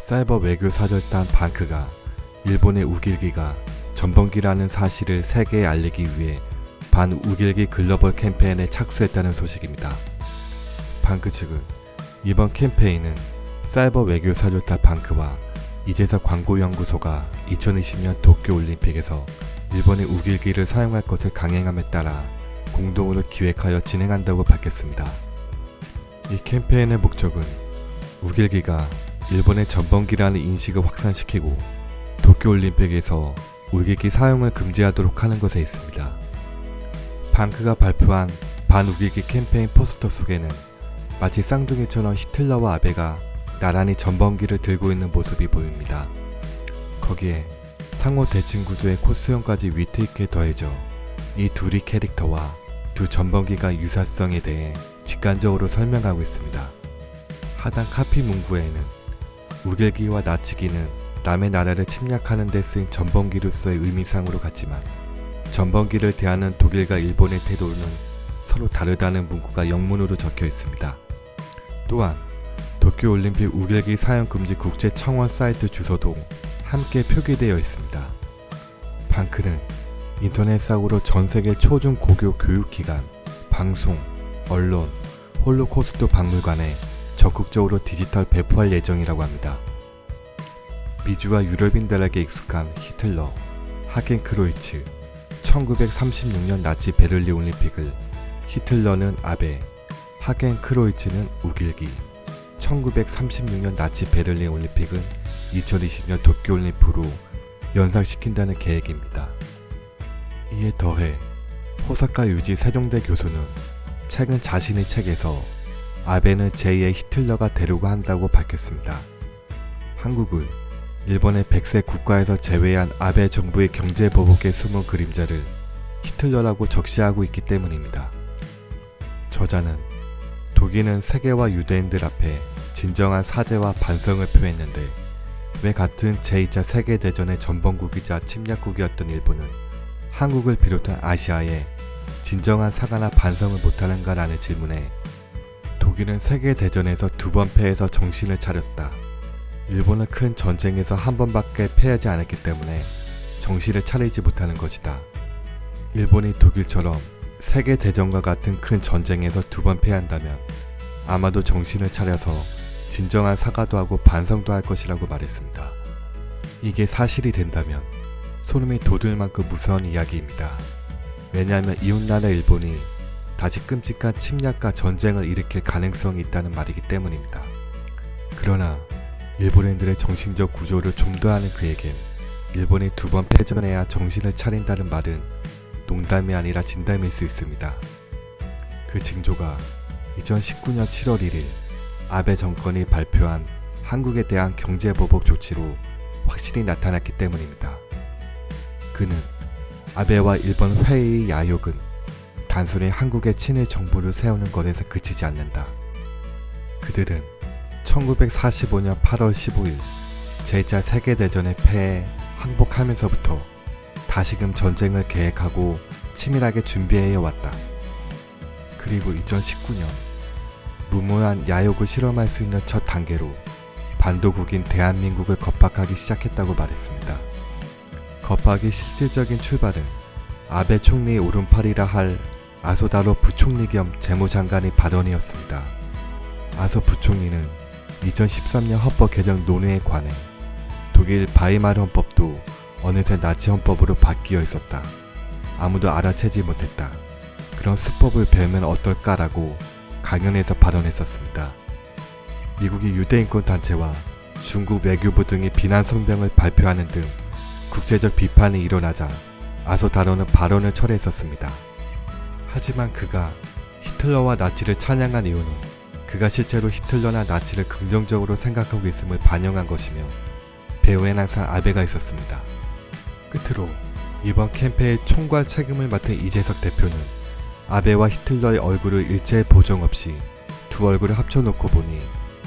사이버 외교 사절단 방크가 일본의 우길기가 전범기라는 사실을 세계에 알리기 위해 반 우길기 글로벌 캠페인에 착수했다는 소식입니다. 방크 측은 이번 캠페인은 사이버 외교 사절단 방크와 이재석 광고연구소가 2020년 도쿄올림픽에서 일본의 우길기를 사용할 것을 강행함에 따라 공동으로 기획하여 진행한다고 밝혔습니다. 이 캠페인의 목적은 우길기가 일본의 전범기라는 인식을 확산시키고 도쿄올림픽에서 우길기 사용을 금지하도록 하는 것에 있습니다. 방크가 발표한 반우길기 캠페인 포스터 속에는 마치 쌍둥이처럼 히틀러와 아베가 나란히 전범기를 들고 있는 모습이 보입니다. 거기에 상호 대칭 구조의 코스형까지 위트있게 더해져 이 둘이 캐릭터와 두 전범기가 유사성에 대해 직관적으로 설명하고 있습니다. 하단 카피 문구에는 우길기와 나치기는 남의 나라를 침략하는 데 쓰인 전범기로서의 의미상으로 같지만 전범기를 대하는 독일과 일본의 태도는 서로 다르다는 문구가 영문으로 적혀 있습니다. 또한 도쿄올림픽 우길기 사용 금지 국제 청원 사이트 주소도 함께 표기되어 있습니다. 방크는 인터넷상으로 전 세계 초중 고교 교육기관, 방송, 언론, 홀로코스트 박물관에 적극적으로 디지털 배포할 예정이라고 합니다. 미주와 유럽인들에게 익숙한 히틀러, 하겐 크로이츠, 1936년 나치 베를린 올림픽을 히틀러는 아베, 하겐 크로이츠는 우길기, 1936년 나치 베를린 올림픽은 2020년 도쿄올림픽으로 연상시킨다는 계획입니다. 이에 더해 호사카 유지 세종대 교수는 최근 자신의 책에서 아베는 제2의 히틀러가 되려고 한다고 밝혔습니다. 한국은 일본의 백세 국가에서 제외한 아베 정부의 경제 보복에 숨은 그림자를 히틀러라고 적시하고 있기 때문입니다. 저자는 독일은 세계와 유대인들 앞에 진정한 사죄와 반성을 표했는데 왜 같은 제2차 세계대전의 전범국이자 침략국이었던 일본은 한국을 비롯한 아시아에 진정한 사과나 반성을 못하는가라는 질문에 독일은 세계대전에서 두 번 패해서 정신을 차렸다. 일본은 큰 전쟁에서 한 번밖에 패하지 않았기 때문에 정신을 차리지 못하는 것이다. 일본이 독일처럼 세계대전과 같은 큰 전쟁에서 두 번 패한다면 아마도 정신을 차려서 진정한 사과도 하고 반성도 할 것이라고 말했습니다. 이게 사실이 된다면 소름이 돋을 만큼 무서운 이야기입니다. 왜냐하면 이웃나라 일본이 다시 끔찍한 침략과 전쟁을 일으킬 가능성이 있다는 말이기 때문입니다. 그러나 일본인들의 정신적 구조를 좀더 아는 그에겐 일본이 두 번 패전해야 정신을 차린다는 말은 농담이 아니라 진담일 수 있습니다. 그 징조가 2019년 7월 1일 아베 정권이 발표한 한국에 대한 경제보복 조치로 확실히 나타났기 때문입니다. 그는 아베와 일본 회의의 야욕은 단순히 한국의 친일 정부를 세우는 것에서 그치지 않는다. 그들은 1945년 8월 15일 제2차 세계대전의 패에 항복하면서부터 다시금 전쟁을 계획하고 치밀하게 준비해 왔다. 그리고 2019년 무모한 야욕을 실험할 수 있는 첫 단계로 반도국인 대한민국을 겁박하기 시작했다고 말했습니다. 겁박의 실질적인 출발은 아베 총리의 오른팔이라 할 아소다로 부총리 겸 재무장관의 발언이었습니다. 아소 부총리는 2013년 헌법 개정 논의에 관해 독일 바이마르 헌법도 어느새 나치 헌법으로 바뀌어 있었다. 아무도 알아채지 못했다. 그런 수법을 배우면 어떨까라고 강연에서 발언했었습니다. 미국의 유대인권 단체와 중국 외교부 등이 비난 성명을 발표하는 등 국제적 비판이 일어나자 아소 다로는 발언을 철회했었습니다. 하지만 그가 히틀러와 나치를 찬양한 이유는 그가 실제로 히틀러나 나치를 긍정적으로 생각하고 있음을 반영한 것이며 배후엔 항상 아베가 있었습니다. 끝으로 이번 캠페인의 총괄 책임을 맡은 이재석 대표는 아베와 히틀러의 얼굴을 일체 보정 없이 두 얼굴을 합쳐놓고 보니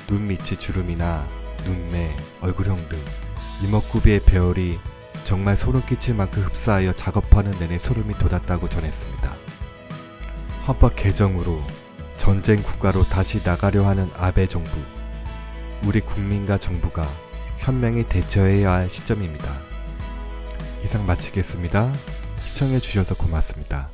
눈 밑이 주름이나 눈매, 얼굴형 등 이목구비의 배열이 정말 소름 끼칠 만큼 흡사하여 작업하는 내내 소름이 돋았다고 전했습니다. 헌법 개정으로 전쟁 국가로 다시 나가려 하는 아베 정부. 우리 국민과 정부가 현명히 대처해야 할 시점입니다. 이상 마치겠습니다. 시청해 주셔서 고맙습니다.